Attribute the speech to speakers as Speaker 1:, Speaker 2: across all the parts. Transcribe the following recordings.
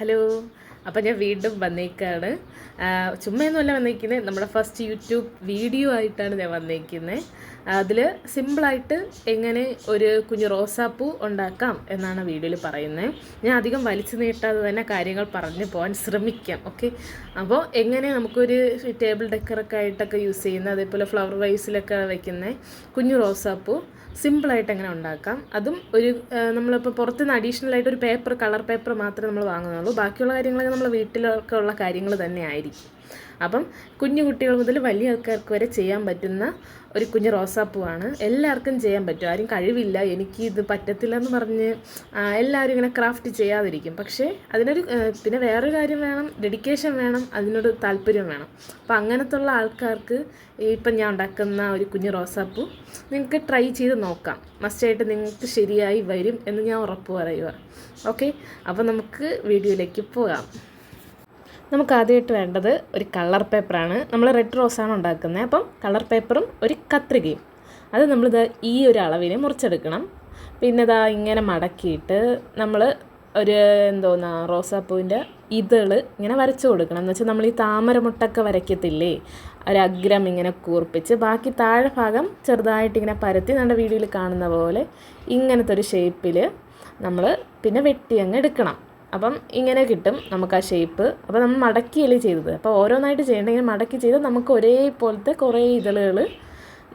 Speaker 1: Hello അപ്പം ഞാൻ വീണ്ടും വന്നേക്കാണ്. ചുമ്മയൊന്നുമല്ല വന്നേക്കുന്നത് നമ്മുടെ ഫസ്റ്റ് യൂട്യൂബ് വീഡിയോ ആയിട്ടാണ് ഞാൻ വന്നേക്കുന്നത് അതിൽ സിമ്പിളായിട്ട് എങ്ങനെ ഒരു കുഞ്ഞു റോസാപ്പൂ ഉണ്ടാക്കാം എന്നാണ് വീഡിയോയിൽ പറയുന്നത് ഞാൻ അധികം വലിച്ചു നീട്ടാതെ തന്നെ കാര്യങ്ങൾ പറഞ്ഞു പോകാൻ ശ്രമിക്കാം. ഓക്കെ? അപ്പോൾ എങ്ങനെ നമുക്കൊരു ടേബിൾ ഡെക്കറൊക്കെ ആയിട്ടൊക്കെ യൂസ് ചെയ്യുന്ന അതേപോലെ ഫ്ലവർ വൈസിലൊക്കെ വയ്ക്കുന്ന കുഞ്ഞു റോസാപ്പൂ സിമ്പിളായിട്ട് എങ്ങനെ ഉണ്ടാക്കാം. അതും ഒരു നമ്മളിപ്പോൾ പുറത്തുനിന്ന് അഡീഷണൽ ആയിട്ട് ഒരു പേപ്പർ കളർ പേപ്പർ മാത്രമേ നമ്മൾ വാങ്ങുന്നുള്ളൂ. ബാക്കിയുള്ള കാര്യങ്ങളൊക്കെ നമ്മൾ വീട്ടിലൊക്കെ ഉള്ള കാര്യങ്ങൾ തന്നെ ആയിരിക്കും അപ്പം കുഞ്ഞു കുട്ടികൾ മുതൽ വലിയ ആൾക്കാർക്ക് വരെ ചെയ്യാൻ പറ്റുന്ന ഒരു കുഞ്ഞു റോസാപ്പൂവാണ്. എല്ലാവർക്കും ചെയ്യാൻ പറ്റും. ആരും കഴിവില്ല. എനിക്ക് ഇത് പറ്റത്തില്ല എന്ന് പറഞ്ഞ് എല്ലാവരും ഇങ്ങനെ ക്രാഫ്റ്റ് ചെയ്യാതിരിക്കും. പക്ഷേ അതിനൊരു പിന്നെ വേറൊരു കാര്യം വേണം. ഡെഡിക്കേഷൻ വേണം. അതിനൊരു താല്പര്യം വേണം. അപ്പം അങ്ങനത്തുള്ള ആൾക്കാർക്ക് ഇപ്പം ഞാൻ ഉണ്ടാക്കുന്ന ഒരു കുഞ്ഞു റോസാപ്പൂ നിങ്ങൾക്ക് ട്രൈ ചെയ്ത് നോക്കാം. മസ്റ്റായിട്ട് നിങ്ങൾക്ക് ശരിയായി വരും എന്ന് ഞാൻ ഉറപ്പ് പറയുക ഓക്കെ അപ്പോൾ നമുക്ക് വീഡിയോയിലേക്ക് പോകാം. നമുക്ക് ആദ്യമായിട്ട് വേണ്ടത് ഒരു കളർ പേപ്പറാണ്. നമ്മൾ റെഡ് റോസാണ് ഉണ്ടാക്കുന്നത്. അപ്പം കളർ പേപ്പറും ഒരു കത്രികയും. അത് നമ്മളിത് ഈ ഒരു അളവിന് മുറിച്ചെടുക്കണം. പിന്നെ ഇതാ ഇങ്ങനെ മടക്കിയിട്ട് നമ്മൾ ഒരു എന്തോന്നാ റോസാപ്പൂവിന്റെ ഇതൾ ഇങ്ങനെ വരച്ചു കൊടുക്കണം. എന്ന് വെച്ചാൽ നമ്മൾ ഈ താമരമുട്ടൊക്കെ വരയ്ക്കത്തില്ലേ? ഒരഗ്രം ഇങ്ങനെ കൂർപ്പിച്ച് ബാക്കി താഴെ ഭാഗം ചെറുതായിട്ട് ഇങ്ങനെ പരത്തി നമ്മുടെ വീഡിയോയിൽ കാണുന്ന പോലെ ഇങ്ങനത്തെ ഒരു ഷേപ്പിൽ നമ്മൾ പിന്നെ വെട്ടി അങ്ങ് എടുക്കണം. അപ്പം ഇങ്ങനെ കിട്ടും നമുക്ക് ആ ഷേപ്പ് അപ്പോൾ നമ്മൾ മടക്കിയല്ലേ ചെയ്തത്. അപ്പോൾ ഓരോന്നായിട്ട് ചെയ്യണമെങ്കിൽ മടക്കി ചെയ്ത് നമുക്ക് ഒരേപോലത്തെ കുറേ ഇതളുകൾ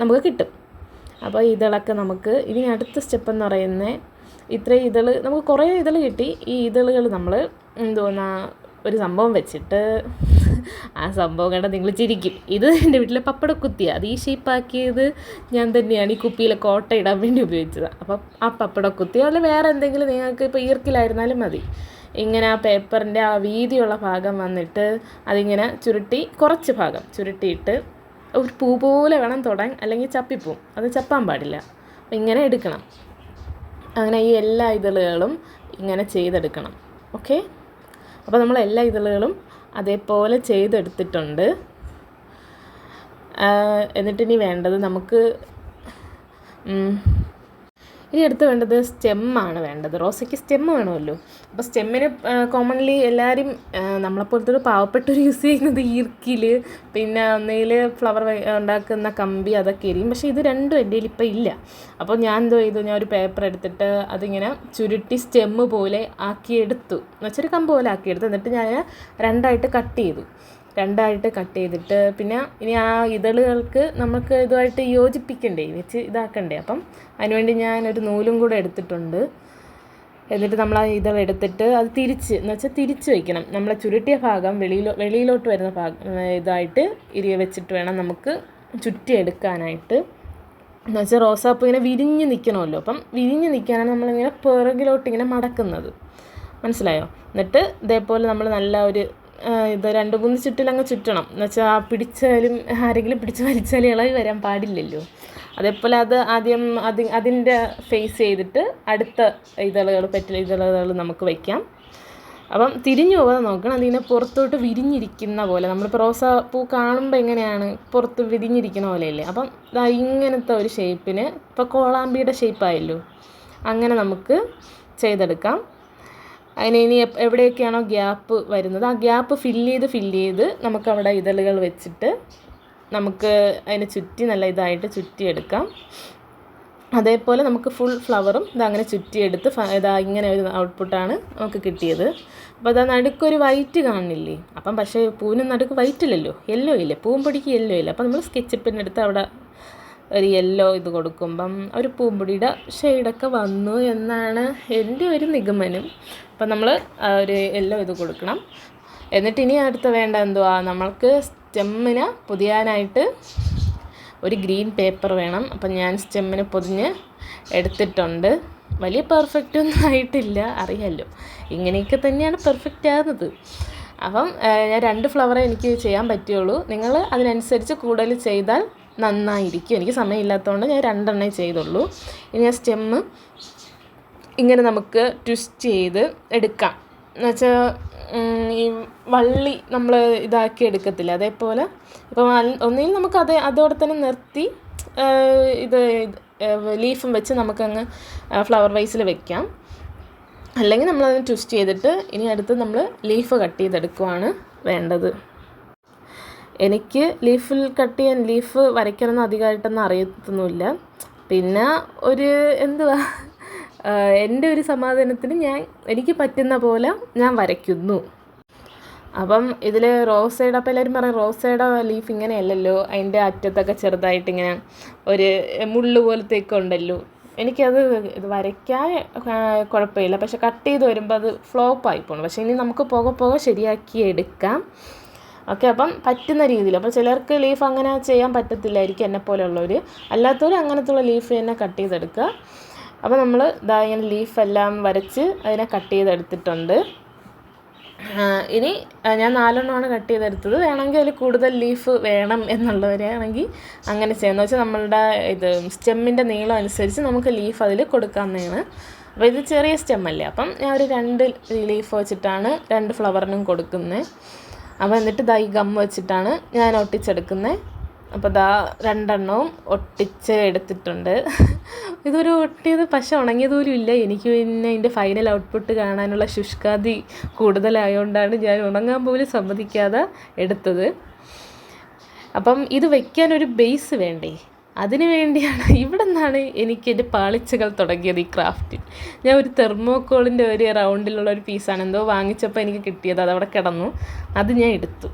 Speaker 1: നമുക്ക് കിട്ടും. അപ്പോൾ ഇതളൊക്കെ നമുക്ക് ഇനി അടുത്ത സ്റ്റെപ്പ് എന്ന് പറയുന്നത് ഇത്രയും ഇതൾ നമുക്ക് കുറേ ഇതൾ കിട്ടി. ഈ ഇതളുകൾ നമ്മൾ എന്തോന്നാ ഒരു സംഭവം വെച്ചിട്ട് ആ സംഭവം കണ്ട നിങ്ങൾ ചിരിക്കും. ഇത് എന്റെ വീട്ടിലെ പപ്പടക്കുത്തിയ. അത് ഈ ഷേപ്പാക്കിയത് ഞാൻ തന്നെയാണ് ഈ കുപ്പിയിലെ കോട്ട ഇടാൻ വേണ്ടി ഉപയോഗിച്ചത്. അപ്പം ആ പപ്പടക്കുത്തി അല്ല വേറെ എന്തെങ്കിലും നിങ്ങൾക്ക് ഇപ്പോൾ ഈർക്കിലായിരുന്നാലും മതി. ഇങ്ങനെ ആ പേപ്പറിന്റെ ആ വീതിയുള്ള ഭാഗം വന്നിട്ട് അതിങ്ങനെ ചുരുട്ടി കുറച്ച് ഭാഗം ചുരുട്ടിയിട്ട് ഒരു പൂ പോലെ വേണം തൊടാൻ അല്ലെങ്കിൽ ചപ്പിപ്പൂ. അത് ചപ്പാൻ പാടില്ല. ഇങ്ങനെ എടുക്കണം. അങ്ങനെ ഈ എല്ലാ ഇതളുകളും ഇങ്ങനെ ചെയ്തെടുക്കണം. ഓക്കെ? അപ്പോൾ നമ്മൾ എല്ലാ ഇതളുകളും അതേപോലെ ചെയ്തെടുത്തിട്ടുണ്ട്. എന്നിട്ടിനി വേണ്ടത് നമുക്ക് ഇനി അടുത്ത് വേണ്ടത് സ്റ്റെമ്മാണ് വേണ്ടത്. റോസയ്ക്ക് സ്റ്റെമ്മ് വേണമല്ലോ. അപ്പോൾ സ്റ്റെമ്മിന് കോമൺലി എല്ലാവരും നമ്മളെപ്പോലത്തെ ഒരു പാവപ്പെട്ട ഒരു യൂസ് ചെയ്യുന്നത് ഈർക്കിൽ പിന്നെ ഒന്നിൽ ഫ്ലവർ ഉണ്ടാക്കുന്ന കമ്പി അതൊക്കെ ആയിരിക്കും. പക്ഷേ ഇത് രണ്ടും എന്റെ കയ്യിൽ ഇപ്പം ഇല്ല. അപ്പോൾ ഞാൻ എന്തോ ചെയ്തു? ഞാൻ ഒരു പേപ്പർ എടുത്തിട്ട് അതിങ്ങനെ ചുരുട്ടി സ്റ്റെമ്മ് പോലെ ആക്കിയെടുത്തു. എന്നുവെച്ചൊരു കമ്പ് പോലെ ആക്കിയെടുത്തു. എന്നിട്ട് ഞാൻ രണ്ടായിട്ട് കട്ട് ചെയ്തു. രണ്ടായിട്ട് കട്ട് ചെയ്തിട്ട് പിന്നെ ഇനി ആ ഇതളുകൾക്ക് നമുക്ക് ഇതുമായിട്ട് യോജിപ്പിക്കണ്ടേ വെച്ച് ഇതാക്കണ്ടേ. അപ്പം അതിനുവേണ്ടി ഞാൻ ഒരു നൂലും കൂടെ എടുത്തിട്ടുണ്ട്. എന്നിട്ട് നമ്മൾ ആ ഇതൾ എടുത്തിട്ട് അത് തിരിച്ച് എന്ന് വെച്ചാൽ തിരിച്ച് വയ്ക്കണം നമ്മളെ ചുരുട്ടിയ ഭാഗം വെളിയിലോ വെളിയിലോട്ട് വരുന്ന ഭാഗം ഇതായിട്ട് ഇരിയ വെച്ചിട്ട് വേണം നമുക്ക് ചുറ്റിയെടുക്കാനായിട്ട് എന്ന് വെച്ചാൽ റോസാപ്പ് ഇങ്ങനെ വിരിഞ്ഞ് നിൽക്കണമല്ലോ അപ്പം വിരിഞ്ഞ് നിൽക്കാനാണ് നമ്മളിങ്ങനെ പിറകിലോട്ട് ഇങ്ങനെ മടക്കുന്നത്. മനസ്സിലായോ? എന്നിട്ട് ഇതേപോലെ നമ്മൾ നല്ല ഒരു ഇത് രണ്ട് മൂന്ന് ചുറ്റിലങ്ങ് ചുറ്റണം. എന്ന് വെച്ചാൽ ആ പിടിച്ചാലും ആരെങ്കിലും പിടിച്ച് വലിച്ചാലും ഇളകി വരാൻ പാടില്ലല്ലോ. അതേപോലെ അത് ആദ്യം അതി അതിന്റെ ഫേസ് ചെയ്തിട്ട് അടുത്ത ഇതളുകൾ പെറ്റൽ ഇതളുകൾ നമുക്ക് വയ്ക്കാം. അപ്പം തിരിഞ്ഞു പോകാതെ നോക്കണം. അതിങ്ങനെ പുറത്തോട്ട് വിരിഞ്ഞിരിക്കുന്ന പോലെ. നമ്മൾ റോസാപ്പൂ കാണുമ്പോൾ എങ്ങനെയാണ്? പുറത്ത് വിരിഞ്ഞിരിക്കുന്ന പോലെയല്ലേ? അപ്പം ഇങ്ങനത്തെ ഒരു ഷേപ്പിന് ഇപ്പോൾ കോളാമ്പിയുടെ ഷേപ്പായല്ലോ അങ്ങനെ നമുക്ക് ചെയ്തെടുക്കാം. അതിന് ഇനി എവിടെയൊക്കെയാണോ ഗ്യാപ്പ് വരുന്നത് ആ ഗ്യാപ്പ് ഫില്ല് ചെയ്ത് ഫില്ല് ചെയ്ത് നമുക്കവിടെ ഇതളുകൾ വെച്ചിട്ട് നമുക്ക് അതിന് ചുറ്റി നല്ല ഇതായിട്ട് ചുറ്റിയെടുക്കാം. അതേപോലെ നമുക്ക് ഫുൾ ഫ്ലവറും ഇതങ്ങനെ ചുറ്റിയെടുത്ത് ഇതാ ഇങ്ങനെ ഒരു ഔട്ട്പുട്ടാണ് നമുക്ക് കിട്ടിയത്. അപ്പോൾ അതാ നടുക്കൊരു വൈറ്റ് കാണുന്നില്ലേ? അപ്പം പക്ഷേ പൂവിന് നടുക്ക് വൈറ്റ് ഇല്ലല്ലോ? യെല്ലോ ഇല്ലേ? പൂവും പൊടിക്ക് യെല്ലോ ഇല്ല? അപ്പം നമ്മൾ സ്കെച്ച് പെന്നെടുത്ത് അവിടെ ഒരു യെല്ലോ ഇത് കൊടുക്കുമ്പം ഒരു പൂമ്പൊടിയുടെ ഷെയ്ഡൊക്കെ വന്നു എന്നാണ് എന്റെ ഒരു നിഗമനം. അപ്പം നമ്മൾ ഒരു യെല്ലോ ഇത് കൊടുക്കണം. എന്നിട്ട് ഇനി അടുത്ത വേണ്ട എന്തുവാ? നമ്മൾക്ക് സ്റ്റെമ്മിന് പൊതിയാനായിട്ട് ഒരു ഗ്രീൻ പേപ്പർ വേണം. അപ്പം ഞാൻ സ്റ്റെമ്മിന് പൊതിഞ്ഞ് എടുത്തിട്ടുണ്ട്. വലിയ പെർഫെക്റ്റ് ഒന്നും ആയിട്ടില്ല അറിയാമല്ലോ ഇങ്ങനെയൊക്കെ തന്നെയാണ് പെർഫെക്റ്റ് ആകുന്നത്. അപ്പം ഞാൻ രണ്ട് ഫ്ലവറേ എനിക്ക് ചെയ്യാൻ പറ്റുള്ളൂ. നിങ്ങൾ അതിനനുസരിച്ച് കൂടുതൽ ചെയ്താൽ നന്നായിരിക്കും. എനിക്ക് സമയമില്ലാത്തതുകൊണ്ട് ഞാൻ രണ്ടെണ്ണേ ചെയ്തുള്ളൂ. ഇനി ആ സ്റ്റെമ്മ് ഇങ്ങനെ നമുക്ക് ട്വിസ്റ്റ് ചെയ്ത് എടുക്കാം. എന്നുവെച്ചാൽ ഈ വള്ളി നമ്മൾ ഇതാക്കി എടുക്കത്തില്ല? അതേപോലെ ഇപ്പോൾ ഒന്നുകിൽ നമുക്ക് അതേ അതോടെ തന്നെ നിർത്തി ഇത് ലീഫും വെച്ച് നമുക്കങ്ങ് ഫ്ലവർ വൈസിൽ വെക്കാം. അല്ലെങ്കിൽ നമ്മളതിന് ട്വിസ്റ്റ് ചെയ്തിട്ട് ഇനി അടുത്ത് നമ്മൾ ലീഫ് കട്ട് ചെയ്തെടുക്കുവാണ് വേണ്ടത്. എനിക്ക് ലീഫിൽ കട്ട് ചെയ്യാൻ ലീഫ് വരയ്ക്കണമെന്ന് അധികമായിട്ടൊന്നും അറിയത്തൊന്നുമില്ല. പിന്നെ ഒരു എന്തുവാ എന്റെ ഒരു സമാധാനത്തിന് ഞാൻ എനിക്ക് പറ്റുന്ന പോലെ ഞാൻ വരയ്ക്കുന്നു. അപ്പം ഇതിൽ റോസയുടെ അപ്പം എല്ലാവരും പറയും റോസയുടെ ലീഫ് ഇങ്ങനെയല്ലല്ലോ അതിന്റെ അറ്റത്തൊക്കെ ചെറുതായിട്ട് ഇങ്ങനെ ഒരു മുള്ളു പോലത്തെയൊക്കെ ഉണ്ടല്ലോ. എനിക്കത് ഇത് വരയ്ക്കാൻ കുഴപ്പമില്ല. പക്ഷെ കട്ട് ചെയ്ത് വരുമ്പോൾ അത് ഫ്ലോപ്പായി പോകണം പക്ഷേ ഇനി നമുക്ക് പോകെ പോകെ ശരിയാക്കി എടുക്കാം. ഓക്കെ അപ്പം പറ്റുന്ന രീതിയിൽ. അപ്പോൾ ചിലർക്ക് ലീഫ് അങ്ങനെ ചെയ്യാൻ പറ്റത്തില്ലായിരിക്കും എന്നെ പോലെയുള്ളവർ അല്ലാത്തവർ അങ്ങനത്തുള്ള ലീഫ് തന്നെ കട്ട് ചെയ്തെടുക്കുക. അപ്പോൾ നമ്മൾ ഇതാ ഇങ്ങനെ ലീഫെല്ലാം വരച്ച് അതിനെ കട്ട് ചെയ്തെടുത്തിട്ടുണ്ട്. ഇനി ഞാൻ നാലെണ്ണമാണ് കട്ട് ചെയ്തെടുത്തത്. വേണമെങ്കിൽ അതിൽ കൂടുതൽ ലീഫ് വേണം എന്നുള്ളവരാണെങ്കിൽ അങ്ങനെ ചെയ്യുന്നത്. വെച്ചാൽ നമ്മളുടെ ഇത് സ്റ്റെമ്മിന്റെ നീളം അനുസരിച്ച് നമുക്ക് ലീഫ് അതിൽ കൊടുക്കാവുന്നതാണ്. അപ്പോൾ ഇത് ചെറിയ സ്റ്റെമ്മല്ലേ അപ്പം ഞാൻ ഒരു രണ്ട് ലീഫ് വെച്ചിട്ടാണ് രണ്ട് ഫ്ലവറിനും കൊടുക്കുന്നത്. അപ്പോൾ എന്നിട്ട് ദാ ഈ ഗം വെച്ചിട്ടാണ് ഞാൻ ഒട്ടിച്ചെടുക്കുന്നത് അപ്പോൾ ദാ രണ്ടെണ്ണവും ഒട്ടിച്ച് എടുത്തിട്ടുണ്ട്. ഇതൊരു ഒട്ടിയത് പക്ഷെ ഉണങ്ങിയത് പോലും ഇല്ല. എനിക്ക് പിന്നെ ഇതിന്റെ ഫൈനൽ ഔട്ട്പുട്ട് കാണാനുള്ള ശുഷ്കാതി കൂടുതലായതുകൊണ്ടാണ് ഞാൻ ഉണങ്ങാൻ പോലും സമ്മതിക്കാതെ എടുത്തത്. അപ്പം ഇത് വെക്കാൻ ഒരു ബേസ് വേണ്ടേ? അതിന് വേണ്ടിയാണ് ഇവിടെ നിന്നാണ് എനിക്ക് എന്റെ പാളിച്ചകൾ തുടങ്ങിയത് ഈ ക്രാഫ്റ്റ് ഞാൻ ഒരു തെർമോക്കോളിന്റെ ഒരു റൗണ്ടിലുള്ള ഒരു പീസാണ് എന്തോ വാങ്ങിച്ചപ്പോൾ എനിക്ക് കിട്ടിയത്. അതവിടെ കിടന്നു. അത് ഞാൻ എടുത്തു.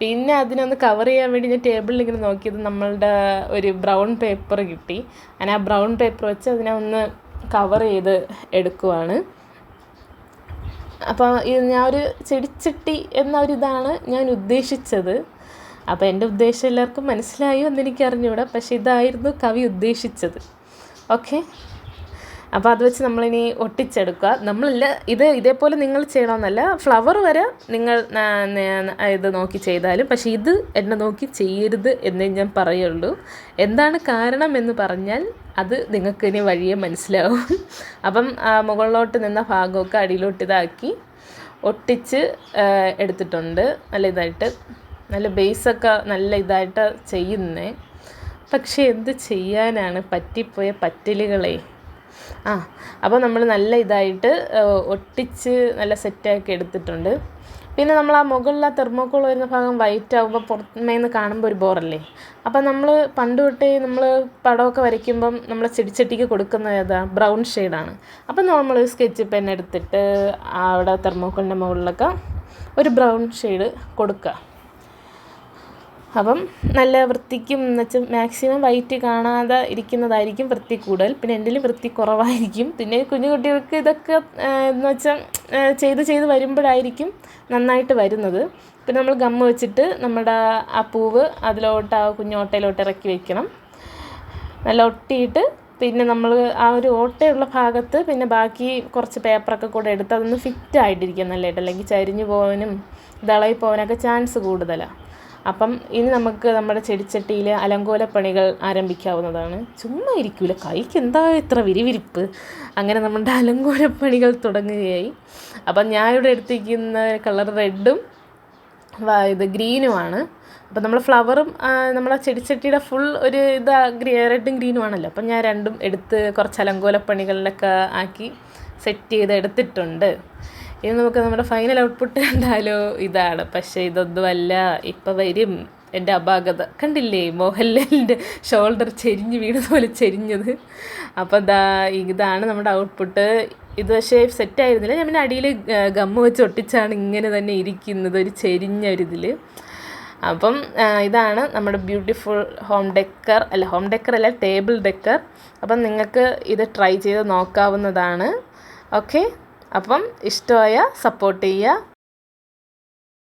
Speaker 1: പിന്നെ അതിനൊന്ന് കവർ ചെയ്യാൻ വേണ്ടി ഞാൻ ടേബിളിൽ ഇങ്ങനെ നോക്കിയത് നമ്മളുടെ ഒരു ബ്രൗൺ പേപ്പർ കിട്ടി. അങ്ങനെ ആ ബ്രൗൺ പേപ്പർ വെച്ച് അതിനെ ഒന്ന് കവർ ചെയ്ത് എടുക്കുവാണ്. അപ്പോൾ ഞാൻ ഒരു ചെടിച്ചട്ടി എന്ന ഒരു ഇതാണ് ഞാൻ ഉദ്ദേശിച്ചത്. അപ്പോൾ എന്റെ ഉദ്ദേശം എല്ലാവർക്കും മനസ്സിലായോ എന്ന് എനിക്ക് അറിഞ്ഞൂടാ പക്ഷേ ഇതായിരുന്നു കവി ഉദ്ദേശിച്ചത്. ഓക്കെ? അപ്പോൾ അത് വെച്ച് നമ്മളിനി ഒട്ടിച്ചെടുക്കുക. നമ്മളില്ല ഇത് ഇതേപോലെ നിങ്ങൾ ചെയ്യണമെന്നല്ല ഫ്ലവർ വരെ നിങ്ങൾ ഇത് നോക്കി ചെയ്താലും പക്ഷേ ഇത് എന്നെ നോക്കി ചെയ്യരുത് എന്നേ ഞാൻ പറയുള്ളൂ. എന്താണ് കാരണം എന്ന് പറഞ്ഞാൽ അത് നിങ്ങൾക്ക് ഇനി വഴിയെ മനസ്സിലാവും. അപ്പം മുകളിലോട്ട് നിന്ന ഭാഗമൊക്കെ അടിയിലോട്ട് ഇതാക്കി ഒട്ടിച്ച് എടുത്തിട്ടുണ്ട്. നല്ല ഇതായിട്ട്. നല്ല ബേസൊക്കെ നല്ല ഇതായിട്ട് ചെയ്യുന്നേ. പക്ഷേ എന്ത് ചെയ്യാനാണ് പറ്റിപ്പോയ പറ്റലുകളെ? ആ അപ്പോൾ നമ്മൾ നല്ല ഇതായിട്ട് ഒട്ടിച്ച് നല്ല സെറ്റാക്കി എടുത്തിട്ടുണ്ട്. പിന്നെ നമ്മൾ ആ മുകളിൽ ആ തെർമോക്കോൾ വരുന്ന ഭാഗം വൈറ്റ് ആകുമ്പോൾ പുറമേ നിന്ന് കാണുമ്പോൾ ഒരു ബോറല്ലേ? അപ്പം നമ്മൾ പണ്ട് തൊട്ടേ നമ്മൾ പടമൊക്കെ വരയ്ക്കുമ്പം നമ്മൾ ചെടിച്ചട്ടിക്ക് കൊടുക്കുന്നത് ഏതാ ബ്രൗൺ ഷെയ്ഡാണ്. അപ്പം നമ്മൾ സ്കെച്ച് പെൻ എടുത്തിട്ട് അവിടെ തെർമോക്കോളിന്റെ മുകളിലൊക്കെ ഒരു ബ്രൗൺ ഷെയ്ഡ് കൊടുക്കുക. അപ്പം നല്ല വൃത്തിക്കും എന്ന് വെച്ചാൽ മാക്സിമം വൈറ്റ് കാണാതെ ഇരിക്കുന്നതായിരിക്കും വൃത്തി കൂടുതൽ. പിന്നെ എന്റെ വൃത്തി കുറവായിരിക്കും. പിന്നെ കുഞ്ഞു കുട്ടികൾക്ക് ഇതൊക്കെ എന്ന് വെച്ചാൽ ചെയ്ത് ചെയ്ത് വരുമ്പോഴായിരിക്കും നന്നായിട്ട് വരുന്നത്. പിന്നെ നമ്മൾ ഗമ്മ് വെച്ചിട്ട് നമ്മുടെ ആ പൂവ് അതിലോട്ട് ആ കുഞ്ഞു ഓട്ടയിലോട്ട് ഇറക്കി വെക്കണം. നല്ല ഒട്ടിയിട്ട് പിന്നെ നമ്മൾ ആ ഒരു ഓട്ടയുള്ള ഭാഗത്ത് പിന്നെ ബാക്കി കുറച്ച് പേപ്പറൊക്കെ കൂടെ എടുത്ത് അതൊന്ന് ഫിറ്റ് ആയിട്ടിരിക്കുക നല്ലതായിട്ട്. അല്ലെങ്കിൽ ചരിഞ്ഞു പോകാനും ഇതളായി പോകാനൊക്കെ ചാൻസ് കൂടുതലാണ് അപ്പം ഇനി നമുക്ക് നമ്മുടെ ചെടിച്ചട്ടിയിൽ അലങ്കോല പണികൾ ആരംഭിക്കാവുന്നതാണ്. ചുമ്മാ ഇരിക്കൂല. കൈക്ക് എന്താ ഇത്ര വിരിവിരിപ്പ്? അങ്ങനെ നമ്മുടെ അലങ്കോല പണികൾ തുടങ്ങുകയായി. അപ്പം ഞാൻ ഇവിടെ എടുത്തിരിക്കുന്ന കളർ റെഡും ഇത് ഗ്രീനുമാണ് അപ്പം നമ്മൾ ഫ്ലവറും നമ്മളെ ചെടിച്ചട്ടിയുടെ ഫുൾ ഒരു ഇത് റെഡും ഗ്രീനും ആണല്ലോ. അപ്പം ഞാൻ രണ്ടും എടുത്ത് കുറച്ച് അലങ്കോല അലങ്കോലപ്പണികളിലൊക്കെ ആക്കി സെറ്റ് ചെയ്ത് എടുത്തിട്ടുണ്ട്. ഇനി നമുക്ക് നമ്മുടെ ഫൈനൽ ഔട്ട്പുട്ട് കണ്ടാലോ ഇതാണ്. പക്ഷേ ഇതൊന്നുമല്ല. ഇപ്പം വരും. എന്റെ അപാകത. കണ്ടില്ലേ? മോഹൻലാലിന്റെ ഷോൾഡർ ചെരിഞ്ഞ് വീണ പോലെ ചെരിഞ്ഞത്. അപ്പോൾ ദാ ഇതാണ് നമ്മുടെ ഔട്ട്പുട്ട് ഇത് പക്ഷേ സെറ്റ് ആയിരുന്നില്ല. ഞാൻ പിന്നെ അടിയിൽ ഗമ്മ് വെച്ച് ഒട്ടിച്ചാണ് ഇങ്ങനെ തന്നെ ഇരിക്കുന്നത്. ഒരു ചെരിഞ്ഞ ഒരു ഇതിൽ അപ്പം ഇതാണ് നമ്മുടെ ബ്യൂട്ടിഫുൾ ഹോം ഡെക്കർ അല്ല ഹോം ഡെക്കർ അല്ല ടേബിൾ ഡെക്കർ അപ്പം നിങ്ങൾക്ക് ഇത് ട്രൈ ചെയ്ത് നോക്കാവുന്നതാണ്. ഓക്കെ അപ്പം ഇഷ്ടമായ സപ്പോർട്ട് ചെയ്യുക.